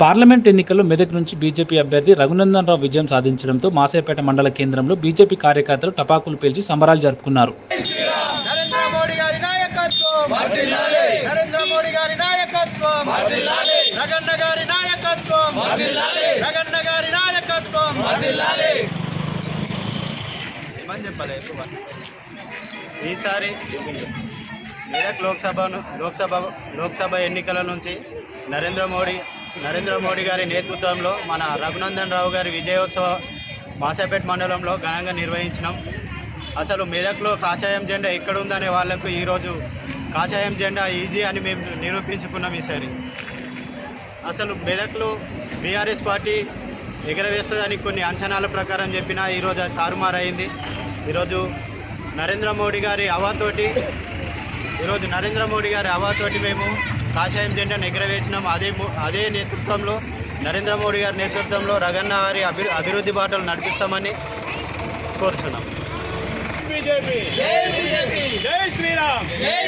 Parliament ఎన్నికల్లో మెదక్ నుంచి BJP అభ్యర్థి రఘునందన్ రావు విజయం సాధించడంతో మాసేపేట మండల కేంద్రంలో బీజేపీ కార్యకర్తలు టపాకులు పేల్చి సంబరాలు జరుపుకున్నారు. ఈసారి మెదక్ లోక్సభను లోక్సభ లోక్సభ ఎన్నికల నుంచి నరేంద్ర మోడీ నరేంద్ర మోడీ గారి నేతృత్వంలో మన రఘునందన్ రావు గారి విజయోత్సవ మాసాపేట్ మండలంలో ఘనంగా నిర్వహించినాం. అసలు మెదక్లో కాషాయం జెండా ఎక్కడుందనే వాళ్ళకు ఈరోజు కాషాయం జెండా ఇది అని మేము నిరూపించుకున్నాం ఈసారి. అసలు మెదక్లో బీఆర్ఎస్ పార్టీ ఎగరవేస్తుందని కొన్ని అంచనాల ప్రకారం చెప్పినా ఈరోజు అది తారుమారైంది. ఈరోజు నరేంద్ర మోడీ గారి అవాతోటి ఈరోజు నరేంద్ర మోడీ గారి అవాతోటి మేము కాషాయం జెండాను ఎగరవేసినాం. అదే అదే నేతృత్వంలో నరేంద్ర మోడీ గారి నేతృత్వంలో రగన్న గారి అభి అభివృద్ధి బాటలు నడిపిస్తామని కోరుచున్నాం. బీజేపీ. జై శ్రీరామ్. జై